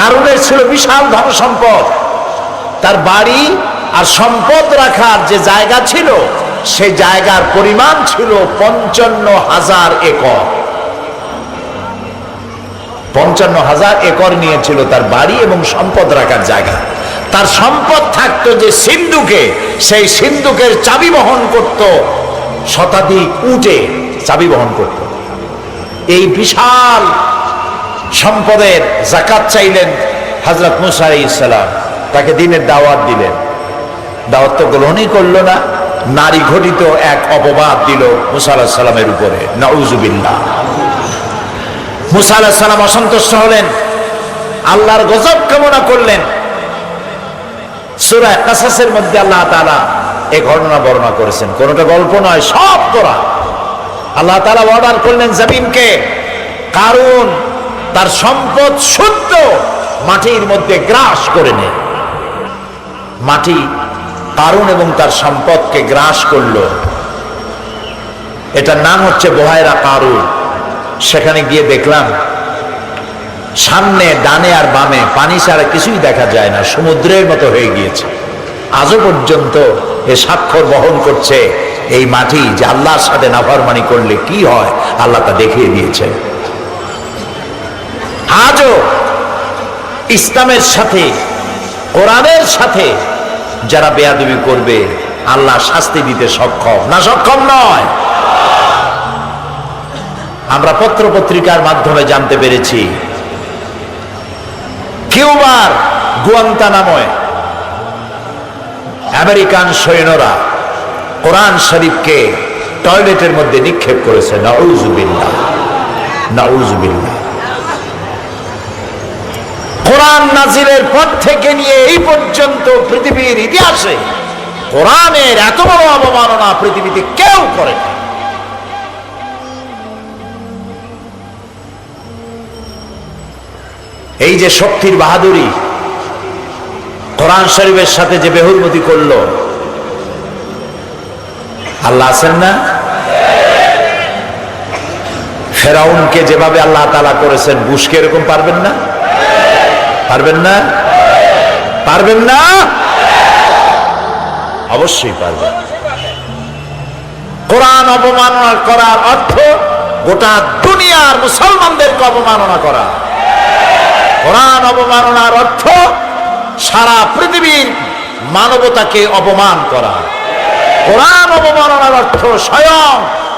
কারণের ছিল বিশাল ধন সম্পদ তার বাড়ি আর সম্পদ রাখার যে জায়গা ছিল, সে জায়গার পরিমাণ ছিল পঞ্চান্ন হাজার একর। পঞ্চান্ন হাজার একর নিয়েছিল তার বাড়ি এবং সম্পদ রাখার জায়গা। তার সম্পদ থাকতো যে সিন্ধুকে, সেই সিন্ধুকের চাবি বহন করত শতাধিক উঠে চাবি বহন করত। এই বিশাল সম্পদের জাকাত চাইলেন হজরত মুসা ইসলাম তাকে দিনের দাওয়াত দিলেন। দাওয়াত তো গ্রহণই করল না। নারী ঘটিত এক অপবাদ দিল মুসা আলাহ সাল্লামের উপরে। নউজুবিল্লাহ মুসা সাল্লাম অসন্তুষ্ট হলেন। আল্লাহর গজব কামনা করলেন। সুরা কাসাসের মধ্যে আল্লাহ তাআলা এ ঘটনা বর্ণনা করেছেন। কোনটা গল্প নয়, সব করা আল্লাহ তাআলা অর্ডার করলেন জমিনকে। কারণ তার সম্পদ শুদ্ধ মাটির মধ্যে গ্রাস করে নেয় মাটি কারণ এবং তার সম্পদকে গ্রাস করল। এটার নাম হচ্ছে বহায়রা কারুন সেখানে গিয়ে দেখলাম, সামনে, ডানে আর বামে পানি ছাড়া কিছুই দেখা যায় না, সমুদ্রের মতো হয়ে গিয়েছে। আজও পর্যন্ত এ স্বাক্ষর বহন করছে এই মাটি যে আল্লাহর সাথে নাফরমানি করলে কি হয়, আল্লাহ তা দেখিয়ে দিয়েছে আজও ইসলামের সাথে, কোরআনের সাথে যারা বেয়াদবি করবে, আল্লাহ শাস্তি দিতে সক্ষম। না সক্ষম নয়। আমরা পত্র পত্রিকার মাধ্যমে জানতে পেরেছি, কিউবার গুয়ান্তানাময় আমেরিকান সৈন্যরা কোরআন শরীফকে টয়লেটের মধ্যে নিক্ষেপ করেছে। নাউজুবিল্লাহ নাউজুবিল্লাহ কোরআন নাজিরের পর থেকে নিয়ে এই পর্যন্ত পৃথিবীর ইতিহাসে কোরআনের এত বড় অবমাননা পৃথিবীতে কেউ করে এই যে শক্তির বাহাদুরি কোরআন শরীফের সাথে যে বেহুরমতি করল, আল্লাহ আছেন না? ফেরাউনকে যেভাবে আল্লাহ তালা করেছেন, বুশকে এরকম পারবেন না? পারবেন না? পারবেন না? অবশ্যই পারবেন। কোরআন অবমাননা করার অর্থ গোটা দুনিয়ার মুসলমানদেরকে অবমাননা করা। কোরআন অবমাননার অর্থ সারা পৃথিবীর মানবতাকে অপমান করা। কোরআন অবমাননার অর্থ স্বয়ং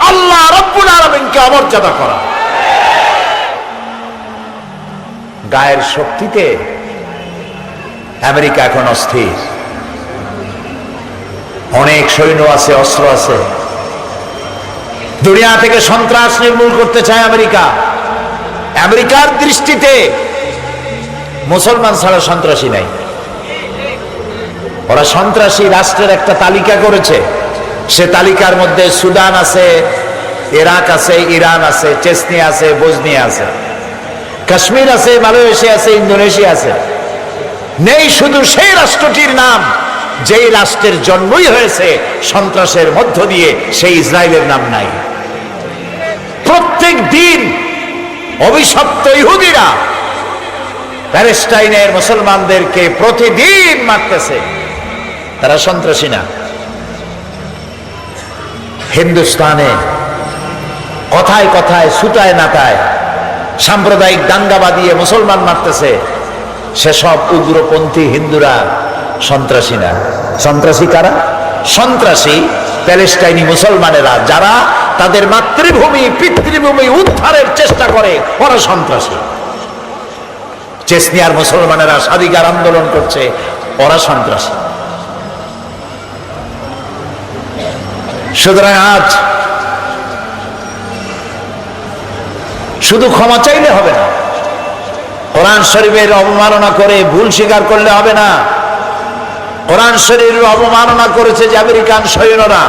আল্লাহ রব্বুল আলমিনকে অমর্যাদা করা। গায়ের শক্তিতে আমেরিকা এখন অস্থির। অনেক সৈন্য আছে, অস্ত্র আছে। দুনিয়া থেকে সন্ত্রাস নির্মূল করতে চায় আমেরিকা। আমেরিকার দৃষ্টিতে মুসলমান ছাড়া সন্ত্রাসী নাই। ওরা সন্ত্রাসী রাষ্ট্রের একটা তালিকা করেছে। সে তালিকার মধ্যে সুদান আছে, ইরাক আছে, ইরান আছে চেসনিয়া আছে বজনিয়া আছে। কাশ্মীর আছে, মালয়েশিয়া আছে, ইন্দোনেশিয়া আছে। নেই শুধু সেই রাষ্ট্রটির নাম, যেই রাষ্ট্রের জন্মই হয়েছে, সন্ত্রাসের মধ্য দিয়ে সেই ইসরায়েলের নাম নাই। প্রত্যেক দিন অভিশপ্ত ইহুদিরা প্যালেস্টাইনের মুসলমানদেরকে প্রতিদিন মারতেছে। তারা সন্ত্রাসী না। হিন্দুস্তানে কথায় কথায়, সুতায় নাতায় সাম্প্রদায়িক দাঙ্গা বাদিয়ে মুসলমান মারতেছে সেসব উগ্রপন্থী হিন্দুরা সন্ত্রাসী না। সন্ত্রাসী কারা? সন্ত্রাসী প্যালেস্টাইনি মুসলমানেরা, যারা তাদের মাতৃভূমি, পিতৃভূমি উদ্ধারের চেষ্টা করে, ওরা সন্ত্রাসী। চেসনিয়ার মুসলমানেরা স্বাধিকার আন্দোলন করছে, ওরা সন্ত্রাসী। সুতরাং আজ শুধু ক্ষমা চাইলে হবে না। কোরআন শরীফের অবমাননা করে ভুল স্বীকার করলে হবে না। কোরআন শরীফের অবমাননা করেছে যে আমেরিকান সৈন্যরা।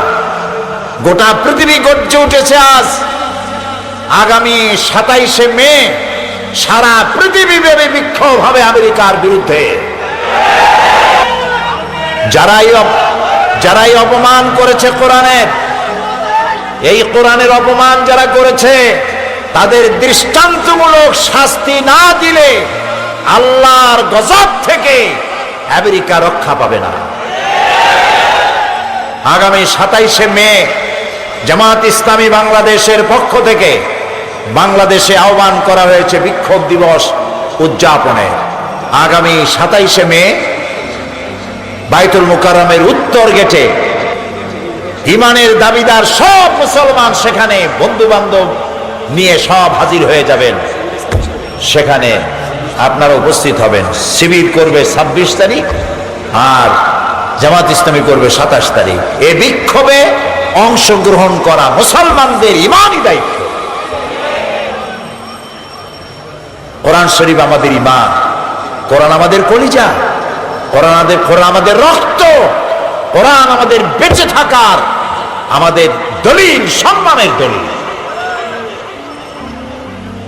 গোটা পৃথিবী গর্জে উঠেছে আজ। আগামী সাতাইশে মে সারা পৃথিবী ব্যাপী বিক্ষোভ হবে আমেরিকার বিরুদ্ধে। যারাই যারাই অপমান করেছে কোরআনের, এই কোরআনের অপমান যারা করেছে তাদের দৃষ্টান্তমূলক শাস্তি না দিলে আল্লাহর গজব থেকে আমেরিকা রক্ষা পাবে না। আগামী সাতাইশে মে জামাত ইসলামী বাংলাদেশের পক্ষ থেকে বাংলাদেশে আহ্বান করা হয়েছে বিক্ষোভ দিবস উদযাপনে। আগামী সাতাইশে মে বাইতুল মুকাররমের উত্তর গেটে ইমানের দাবিদার সব মুসলমান সেখানে বন্ধু বান্ধব নিয়ে সব হাজির হয়ে যাবেন। সেখানে আপনারা উপস্থিত হবেন। শিবির করবে ছাব্বিশ তারিখ আর জামাত ইসলামী করবে সাতাশ তারিখ। এ বিক্ষোভে অংশগ্রহণ করা মুসলমানদের ইমানই দায়িত্ব। কোরআন শরীফ আমাদের ইমান, কোরআন আমাদের কলিজা, কোরআন আমাদের কোরআন আমাদের রক্ত, কোরআন আমাদের বেঁচে থাকার আমাদের দলিল, সম্মানের দলিল।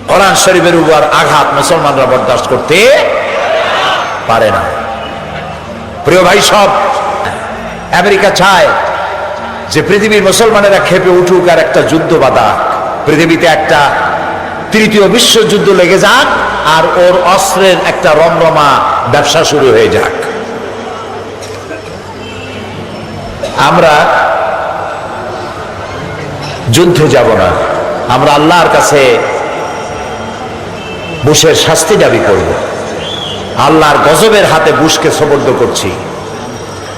কোরআন শরীফের উপর আঘাত মুসলমানরা বরদাস্ত করতে পারে না। প্রিয় ভাই, সব আমেরিকা চায় যে পৃথিবীর মুসলমানেরা খেপে উঠুক আর একটা যুদ্ধ বাধা পৃথিবীতে একটা তৃতীয় বিশ্বযুদ্ধ লেগে যাক আর ওর অস্ত্রের একটা রমরমা ব্যবসা শুরু হয়ে যাক। আমরা যুদ্ধ যাব না। আমরা আল্লাহর কাছে বুশের শাস্তি দাবি করব। আল্লাহর গজবের হাতে বুশকে সবর্দ করছি।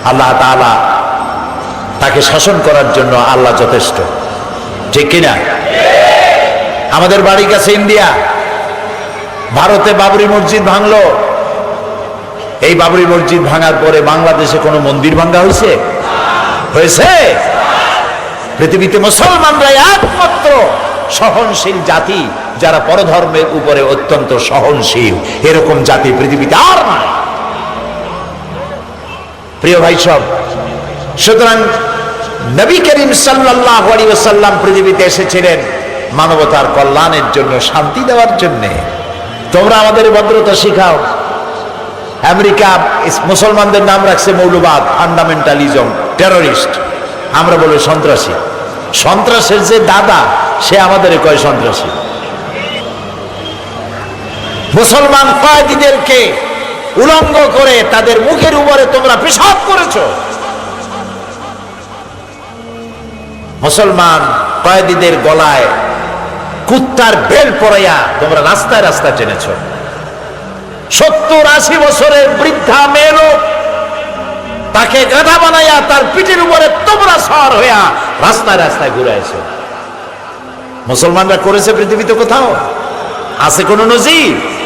আল্লাহ তাআলা তাকে শাসন করার জন্য আল্লাহ যথেষ্ট। ঠিক কিনা? আমাদের বাড়ির কাছে ইন্ডিয়া। ভারতে বাবরি মসজিদ ভাঙলো। এই বাবরি মসজিদ ভাঙার পরে বাংলাদেশে কোনো মন্দির ভাঙ্গা হয়েছে? হয়েছে? পৃথিবীতে মুসলমানরা একমাত্র সহনশীল জাতি। যারা পরধর্মের উপরে অত্যন্ত সহনশীল, এরকম জাতি পৃথিবীতে আর নাই। প্রিয় ভাই সব, সুতরাং নবী করিম সাল্লাহ পৃথিবীতে এসেছিলেন মানবতার কল্যাণের জন্য, শান্তি দেওয়ার জন্য। তোমরা আমাদের ভদ্রতা শিখাও। আমেরিকা মুসলমানদের নাম রাখছে মৌলবাদ, ফান্ডামেন্টালিজম, টেররিস্ট। আমরা বলি সন্ত্রাসী। সন্ত্রাসের যে দাদা, সে আমাদের কয় সন্ত্রাসী। মুসলমান কয়েদিদেরকে উলঙ্গ করে তাদের মুখের উপরে তোমরা পেশাব করেছ। মুসলমান কয়েদিদের গলায় কুত্তার বেল পড়াইয়া তোমরা রাস্তায় রাস্তায় টেনেছ। সত্তর আশি বছরের বৃদ্ধা মেয়েরও তাকে গাধা বানাইয়া তার পিঠের উপরে তোমরা সর হইয়া রাস্তায় রাস্তায় ঘুরাইছো মুসলমানরা করেছে পৃথিবীতে কোথাও? আছে কোনো নজির?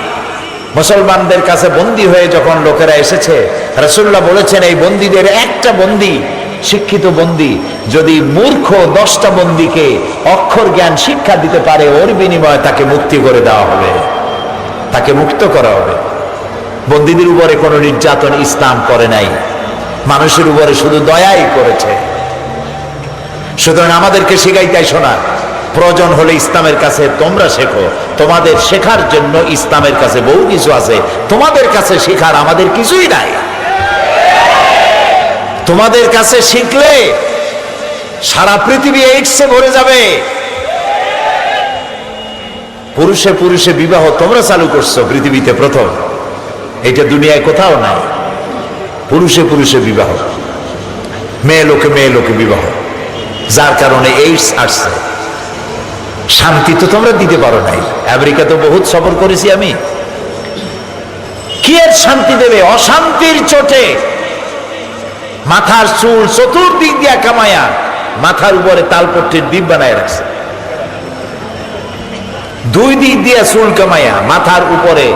মুসলমানদের কাছে বন্দী হয়ে যখন লোকেরা এসেছে রসুল্লাহ বলেছেন, এই বন্দীদের একটা বন্দী, শিক্ষিত বন্দী, যদি মূর্খ দশটা বন্দীকে অক্ষর জ্ঞান শিক্ষা দিতে পারে, ওর বিনিময়ে তাকে মুক্তি করে দেওয়া হবে। তাকে মুক্ত করা হবে। বন্দীদের উপরে কোনো নির্যাতন ইসলাম করে নাই। মানুষের উপরে শুধু দয়াই করেছে। সুতরাং আমাদেরকে শিখাইতে শোনা প্রয়োজন হলে ইসলামের কাছে তোমরা শেখো। তোমাদের শেখার জন্য ইসলামের কাছে বহু কিছু আছে। তোমাদের কাছে শেখার আমাদের কিছুই নাই। তোমাদের কাছে শিখলে সারা পৃথিবী এইডসে ভরে যাবে। পুরুষে পুরুষে বিবাহ তোমরা চালু করছ পৃথিবীতে প্রথম। এটা দুনিয়ায় কোথাও নাই। পুরুষে পুরুষে বিবাহ। মেয়ে লোকে মেয়ে লোকে বিবাহ। যার কারণে এইডস আসছে। শান্তি তো তোমরা দিতে পারো নাই। আমেরিকা তো বহুত সফর করেছি আমি। কি এর শান্তি দেবে? অশান্তির চোটে। মাথার চুল চতুর্দিক দিয়া কামায়া, মাথার উপরে তালপট্টির দ্বীপ বানায় রাখছে। দুই দিক দিয়া চুল কামাইয়া মাথার উপরে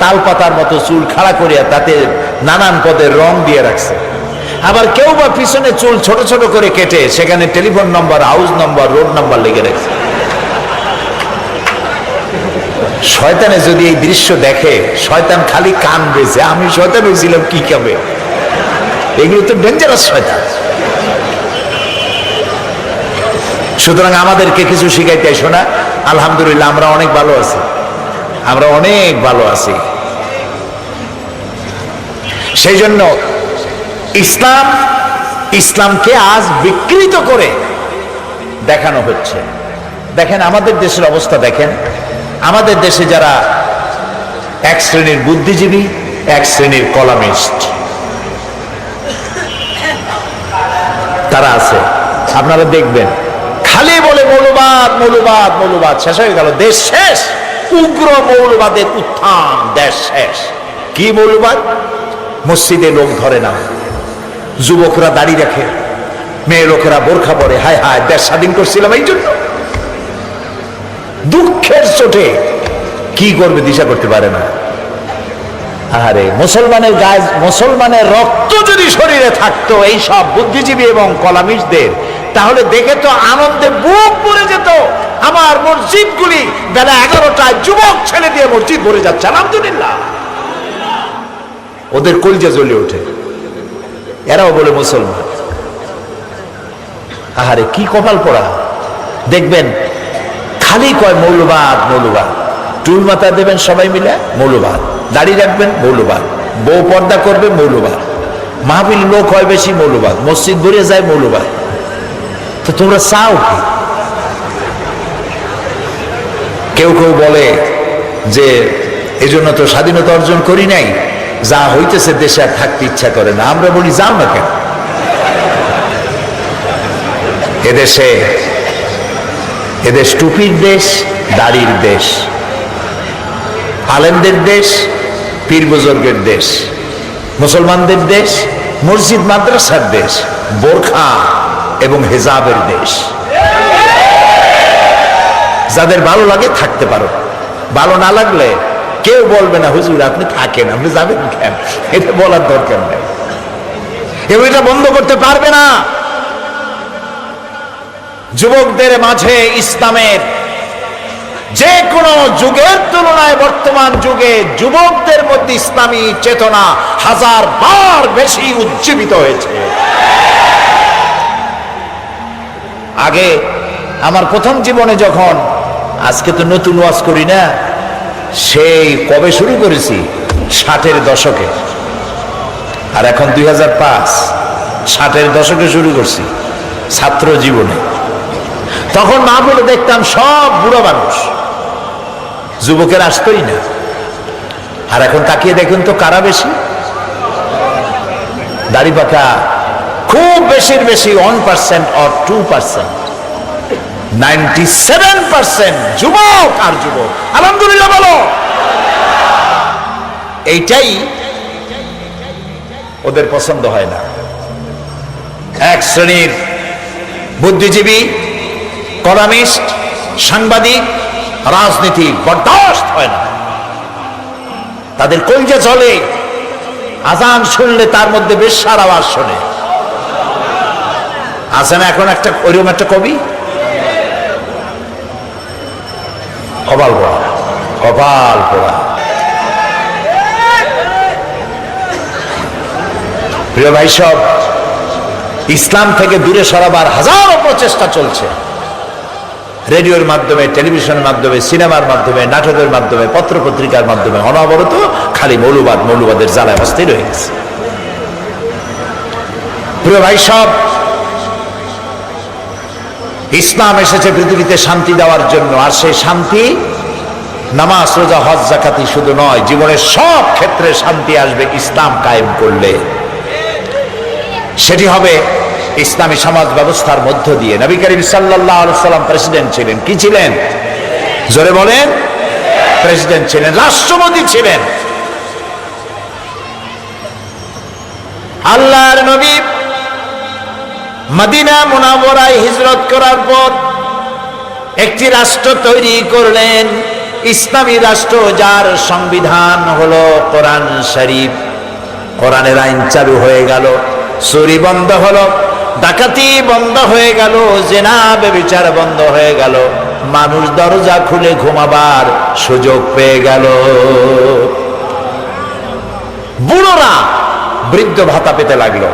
তাল পাতার মতো চুল খাড়া করিয়া তাতে নানান পদের রং দিয়ে রাখছে। আবার কেউ বা পিছনে চুল ছোট ছোট করে কেটে, সেখানে telephone number, house number, road number লেগে রাখছে। শয়তানে যদি এই দৃশ্য দেখে, শয়তান খালি কান বেছে আমি শয়তান হয়েছিলাম, কি কাবে এগুলো তো ডেঞ্জারাস শয়তান। সুতরাং আমাদেরকে কিছু শিখাইতে এসো না। আলহামদুলিল্লাহ, আমরা অনেক ভালো আছি। আমরা অনেক ভালো আছি। সেই জন্য ইসলাম, ইসলামকে আজ বিকৃত করে দেখানো হচ্ছে। দেখেন, আমাদের দেশের অবস্থা দেখেন। আমাদের দেশে যারা এক শ্রেণির বুদ্ধিজীবী, এক শ্রেণির কলামিস্ট, তারা আছে। আপনারা দেখবেন, খালি বলে মৌলবাদ মৌলবাদ মৌলবাদ, শেষ হয়ে গেল। দেশ শেষ, উগ্র মৌলবাদের উত্থান, দেশ শেষ। কি মৌলবাদ? মসজিদে লোক ধরে না। যুবকরা দাড়ি রাখে মেয়ে লোকেরা বোরখা পরে, হায় হায়, দেশ স্বাধীন করছিলাম এই জন্য দুঃখের চোটে কি করবে দিশা করতে পারে না। আরে মুসলমানের গায়ে মুসলমানের রক্ত যদি শরীরে থাকতো, এই সব বুদ্ধিজীবী এবং কলামিস্টদের তাহলে দেখে তো আনন্দে বুক পড়ে যেত। আমার মসজিদগুলি বেলা এগারোটায় যুবক ছেলে দিয়ে মসজিদ ভরে যাচ্ছে, আলহামদুলিল্লাহ। ওদের কলজা জ্বলে ওঠে। এরাও বলে মুসলমান। আহারে, কি কপাল পড়া। দেখবেন খালি কয় মৌলবাদ মৌলবাদ। টুল মাথা দেবেন সবাই মিলে, মৌলবাদ। দাড়ি রাখবেন, মৌলবাদ। বউ পর্দা করবে, মৌলবাদ। মাহবিল লোক হয় বেশি, মৌলবাদ। মসজিদ ভরে যায়, মৌলবাদ। তো তোমরা চাও কি? কেউ কেউ বলে যে, এজন্য তো স্বাধীনতা অর্জন করি নাই। যা হইতেছে দেশে আর থাকতে ইচ্ছা করে না। আমরা বলি, যাও না কেন? এদেশে এদেশ টুপির দেশ, দাড়ির দেশ। আলেমদের দেশ, পীর বুজুর্গের দেশ। মুসলমানদের দেশ, মসজিদ মাদ্রাসার দেশ, বোরখা এবং হেজাবের দেশ। যাদের ভালো লাগে থাকতে পারো। ভালো না লাগলে কেউ বলবে না, হুজুর, আপনি থাকেন, আপনি যাবেন কেন? এটা বলার দরকার নেই। কেউ এটা বন্ধ করতে পারবে না। যুবকদের মাঝে ইসলামের যে কোনো যুগের তুলনায় বর্তমান যুগে যুবকদের মধ্যে ইসলামী চেতনা হাজার বার বেশি উজ্জীবিত হয়েছে। আগে আমার প্রথম জীবনে যখন, আজকে তো নতুন ওয়াজ করি না, সেই কবে শুরু করেছি? ষাটের দশকে। আর এখন দুই হাজার পাঁচ, ষাটের দশকে শুরু করছি, ছাত্র জীবনে। তখন মা বলে, দেখতাম সব বুড়ো মানুষ। যুবকের আসতোই না। আর এখন তাকিয়ে দেখুন তো কারা বেশি? দাড়ি পাকা খুব বেশির বেশি one percent or two percent ninety seven percent যুবক আর যুবক। আলহামদুলিল্লাহ বলো। এইটাই ওদের পছন্দ হয় না। এক শ্রেণির বুদ্ধিজীবী কলামিস্ট সাংবাদিক, রাজনীতি বরদাস্ত হয় না। তাদের কলজে চলে, আজান শুনলে তার মধ্যে বেশ সার আওয়াজ শোনে। আছে না এখন একটা, ওইরকম একটা কবি? কপাল পোড়া কপাল পোড়া। প্রিয় ভাই সব, ইসলাম থেকে দূরে সরাবার হাজারো প্রচেষ্টা চলছে। রেডিওর মাধ্যমে, টেলিভিশনের মাধ্যমে, সিনেমার মাধ্যমে, নাটকের মাধ্যমে পত্র পত্রিকার মাধ্যমে, অনবরত খালি মৌলবাদ, মৌলবাদের জ্বালায় অবস্থায় রয়ে গেছে। প্রিয় ভাই সব, ইসলাম এসেছে পৃথিবীতে শান্তি দেওয়ার জন্য, আর সেই শান্তি নামাজ, রোজা, হজ জাকাতি শুধু নয়, জীবনের সব ক্ষেত্রে শান্তি আসবে ইসলাম কায়েম করলে। সেটি হবে ইসলামী সমাজ ব্যবস্থার মধ্য দিয়ে। নবী করিম সাল্লাহ সাল্লাম প্রেসিডেন্ট ছিলেন। কি ছিলেন? জোরে বলেন। প্রেসিডেন্ট ছিলেন, রাষ্ট্রপতি ছিলেন। আল্লাহর নবী মদিনা মুনাবরায় হিজরত করার পর একটি রাষ্ট্র তৈরি করলেন। ইসলামী রাষ্ট্র যার সংবিধান হলো কোরআন শরীফ। কোরআনের আইন চালু হয়ে গেল, চুরি বন্ধ হলো। ডাকাতি বন্ধ হয়ে গেল, জেনা বেবিচার বন্ধ হয়ে গেল। মানুষ দরজা খুলে ঘুমাবার সুযোগ পেয়ে গেল। বুড়োরা বৃদ্ধ ভাতা পেতে লাগল।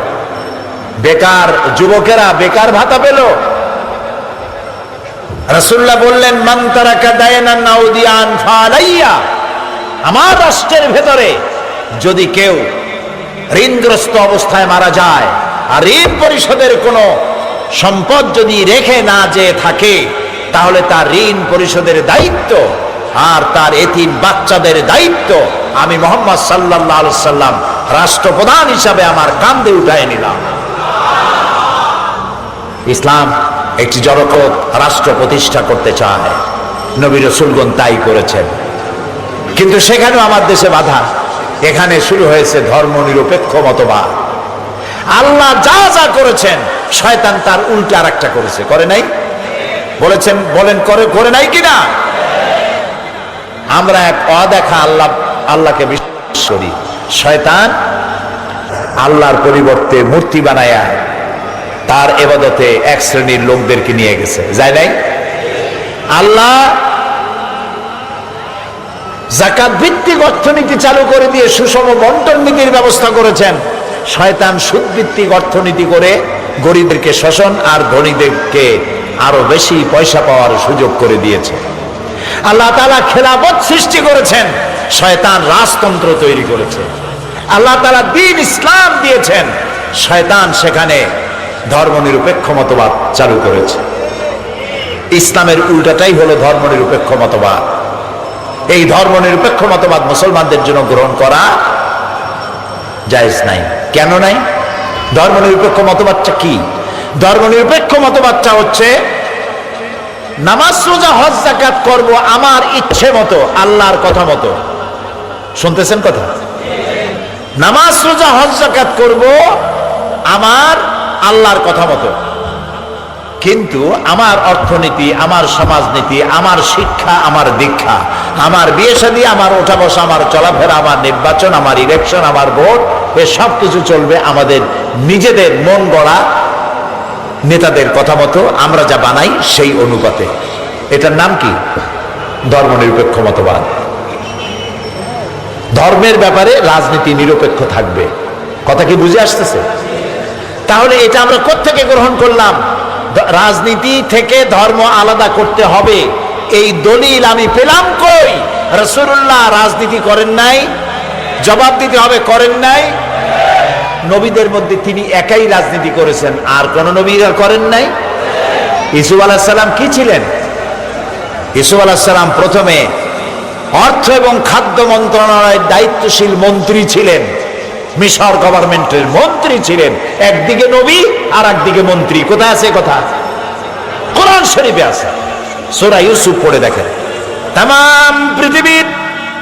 বেকার যুবকেরা বেকার ভাতা পেল। রসুল্লাহ বললেন মান্তারাকা দায়না ফালাইয়া। আমার রাষ্ট্রের ভেতরে যদি কেউ ঋণগ্রস্ত অবস্থায় মারা যায় আর ঋণ পরিশোধের কোনো সম্পদ যদি রেখে না যে থাকে, তাহলে তার ঋণ পরিশোধের দায়িত্ব আর তার এতিম বাচ্চাদের দায়িত্ব আমি মোহাম্মদ সাল্লাহ সাল্লাম রাষ্ট্রপ্রধান হিসাবে আমার কান্দে উঠায় নিলাম। ইসলাম একটি জনপদ রাষ্ট্র প্রতিষ্ঠা করতে চায়। নবী রসুলগণ তাই করেছেন। কিন্তু সেখানেও আমার দেশে বাধা। এখানে শুরু হয়েছে ধর্ম নিরপেক্ষ মতবাদ। আল্লাহ যা যা করেছেন, শয়তান তার উল্টা আর একটা করেছে। করে নাই? বলেছেন, বলেন, করে করে নাই কিনা? আমরা এক অদেখা আল্লাহ, আল্লাহকে বিশ্বাস করি। শয়তান আল্লাহর পরিবর্তে মূর্তি বানায়া তার এবাদতে এক শ্রেণির লোকদেরকে নিয়ে গেছে। যায় নাই? আল্লাহ জাকাত ভিত্তিক অর্থনীতি চালু করে দিয়ে সুষম বন্টন নীতির ব্যবস্থা করেছেন। শয়তান সুদ ভিত্তিক অর্থনীতি করে গরিবদেরকে শোষণ আর ধনীদেরকে আরও বেশি পয়সা পাওয়ার সুযোগ করে দিয়েছে। আল্লাহ তালা খেলাপথ সৃষ্টি করেছেন, শয়তান রাজতন্ত্র তৈরি করেছে। আল্লাহ তালা দিন ইসলাম দিয়েছেন, শয়তান সেখানে ধর্মনিরপেক্ষ মতবাদ চালু করেছে। ইসলামের উল্টাটাই হলো ধর্মনিরপেক্ষ মতবাদ। এই ধর্মনিরপেক্ষ মতবাদ মুসলমানদের জন্য গ্রহণ করা জায়েজ নাই। কেন নাই? ধর্ম ধর্মনিরপেক্ষ মতবাদটা কি? ধর্ম ধর্মনিরপেক্ষ মতবাদটা হচ্ছে, নামাজ, রোজা, হজ জাকাত করব আমার ইচ্ছে মতো, আল্লাহর কথা মতো। শুনতেছেন কথা? নামাজ, রোজা, হজ জাকাত করব আমার আল্লাহর কথা মতো। কিন্তু আমার অর্থনীতি, আমার সমাজনীতি, আমার শিক্ষা, আমার দীক্ষা, আমার বিয়ে শাদী, আমার ওঠা বসা, আমার চলাফেরা, আমার নির্বাচন, আমার ইলেকশন আমার ভোট এ সব কিছু চলবে আমাদের নিজেদের মন গড়া নেতাদের কথা মতো, আমরা যা বানাই সেই অনুপাতে। এটার নাম কি? ধর্মনিরপেক্ষ মতবাদ। ধর্মের ব্যাপারে রাজনীতি নিরপেক্ষ থাকবে। কথা কি বুঝে আসতেছে? তাহলে এটা আমরা কোত্থেকে গ্রহণ করলাম? রাজনীতি থেকে ধর্ম আলাদা করতে হবে। এই দলিল আমি পেলাম কই? রসুল্লাহ রাজনীতি করেন নাই জবাব দিতে হবে, করেন নাই? নবীদের মধ্যে তিনি একাই রাজনীতি করেছেন, আর কোন নবীরা করেন নাই? ইসুফ আলাহিসাল্লাম কি ছিলেন? ইসুফ আলাহিসাল্লাম প্রথমে অর্থ এবং খাদ্য মন্ত্রণালয়ের দায়িত্বশীল মন্ত্রী ছিলেন, মিশর গভর্নমেন্টের মন্ত্রী ছিলেন, একদিকে নবী আর একদিকে মন্ত্রী। কোথায় আছে কথা? কোরআন শরীফে আছে। সোরা ইউসুফ পড়ে দেখেন। তাম, পৃথিবীর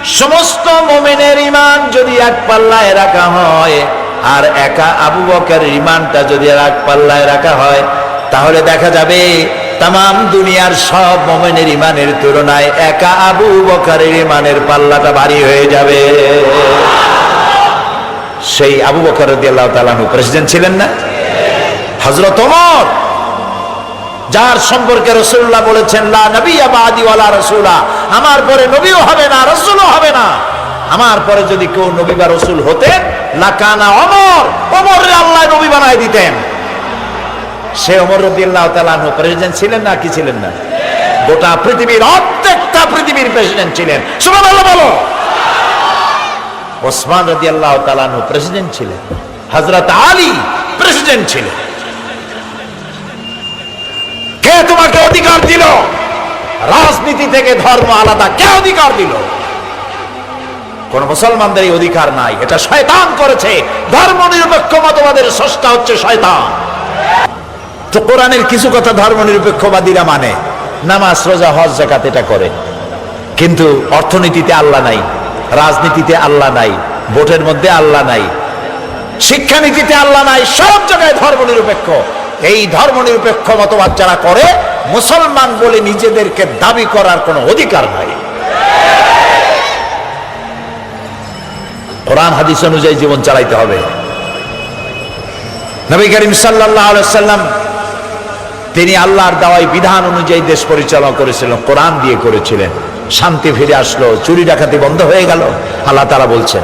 সমস্ত মোমেনের ইমান যদি এক পাল্লায় রাখা হয়, আর একা আবু বকের ইমানটা যদি এক পাল্লায় রাখা হয়, তাহলে দেখা যাবে তাম দুনিয়ার সব মোমেনের ইমানের তুলনায় একা আবু বকারের ইমানের পাল্লাটা ভারী হয়ে যাবে। সেই আবু বকর প্রেসিডেন্ট ছিলেন না? ওমর। যার সম্পর্কে রসুল্লাহ বলেছেন, লা নবিয়া বাদি ওয়ালা রসুলা। আমার পরে নবীও হবে না, রসুলও হবে না। আমার পরে যদি কেউ নবী বা রসুল হতেন, লাকানা অমর অমর আল্লাহ নবী বানাই দিতেন। সে অমর রাদিয়াল্লাহু তাআলা প্রেসিডেন্ট ছিলেন না, কি ছিলেন না? গোটা পৃথিবীর প্রত্যেকটা পৃথিবীর প্রেসিডেন্ট ছিলেন। সুবহানাল্লাহ বলো। ওসমান রাদিয়াল্লাহু তাআলা প্রেসিডেন্ট ছিলেন। হজরত আলী প্রেসিডেন্ট ছিলেন। কে তোমাকে অধিকার দিল? রাজনীতি থেকে ধর্ম আলাদা, কে অধিকার দিল? কোন মুসলমানদের এই অধিকার নাই, এটা শয়তান করেছে। ধর্ম নিরপেক্ষ মতবাদের স্রষ্টা হচ্ছে শয়তান। তো কোরআনের কিছু কথা ধর্ম নিরপেক্ষবাদীরা মানে নামাজ, রোজা, হজ জাকাত এটা করে। কিন্তু অর্থনীতিতে আল্লাহ নাই, রাজনীতিতে আল্লাহ নাই, ভোটের মধ্যে আল্লাহ নাই, শিক্ষানীতিতে আল্লাহ নাই, সব জায়গায় ধর্ম নিরপেক্ষ এই ধর্ম নিরপেক্ষ মতবাদ যারা করে, মুসলমান বলে নিজেদেরকে দাবি করার কোনো অধিকার নাই। কোরআন, হাদিস অনুযায়ী জীবন চালাইতে হবে। নবী করিম সাল্লাম তিনি আল্লাহর দাওয়াই বিধান অনুযায়ী দেশ পরিচালনা করেছিলেন, কোরআন দিয়ে করেছিলেন। শান্তি ফিরে আসলো, চুরি ডাকাতি বন্ধ হয়ে গেল। আল্লাহ তারা বলছেন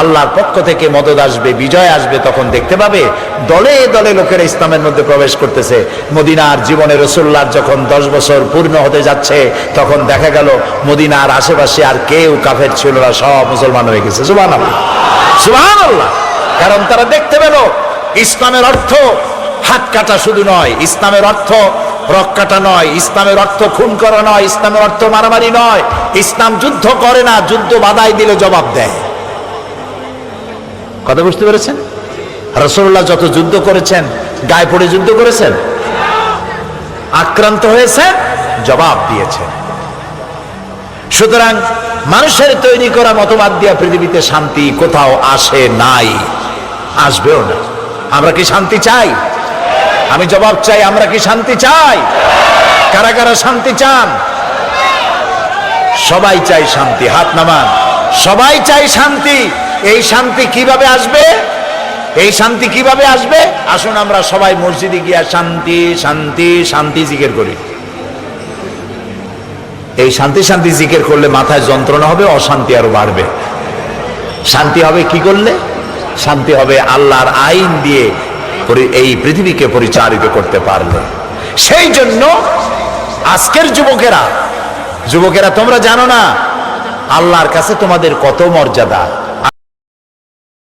আল্লাহর পক্ষ থেকে মদত আসবে, বিজয় আসবে, তখন দেখতে পাবে দলে দলে লোকেরা ইসলামের মধ্যে প্রবেশ করতেছে। মদিনার জীবনে রসুল্লার যখন দশ বছর পূর্ণ হতে যাচ্ছে, তখন দেখা গেল মদিনার আশেপাশে আর কেউ কাফের ছিল না, সব মুসলমান হয়ে গেছে। সুবাহ সুবাহ আল্লাহ কারণ তারা দেখতে পেল ইসলামের অর্থ হাত কাটা শুধু নয়, ইসলামের অর্থ রক কাটা নয়, ইসলামের অর্থ খুন করা নয়, ইসলামের অর্থ মারামারি নয়। ইসলাম যুদ্ধ করে না, যুদ্ধ বাধাই দিলে জবাব দেয়। কথা বুঝতে পেরেছেন? রসুল্লাহ যত যুদ্ধ করেছেন, গায়ে পড়ে যুদ্ধ করেছেন? আক্রান্ত হয়েছে? জবাব দিয়েছেন সুতরাং মানুষের তৈরি করা মতবাদ দিয়া পৃথিবীতে শান্তি কোথাও আসে নাই, আসবেও না। আমরা কি শান্তি চাই? আমি জবাব চাই, আমরা কি শান্তি চাই? কারা কারা শান্তি চান? সবাই চাই শান্তি, হাত নামান। সবাই চাই শান্তি। এই শান্তি কীভাবে আসবে? এই শান্তি কীভাবে আসবে? আসুন আমরা সবাই মসজিদে গিয়া শান্তি শান্তি শান্তি জিজ্ঞের করি। এই শান্তি শান্তি জিকির করলে মাথায় যন্ত্রণা হবে, অশান্তি আরও বাড়বে। শান্তি হবে কি করলে? শান্তি হবে আল্লাহর আইন দিয়ে এই পৃথিবীকে পরিচালিত করতে পারলে। সেই জন্য আজকের যুবকেরা যুবকেরা তোমরা জানো না, আল্লাহর কাছে তোমাদের কত মর্যাদা।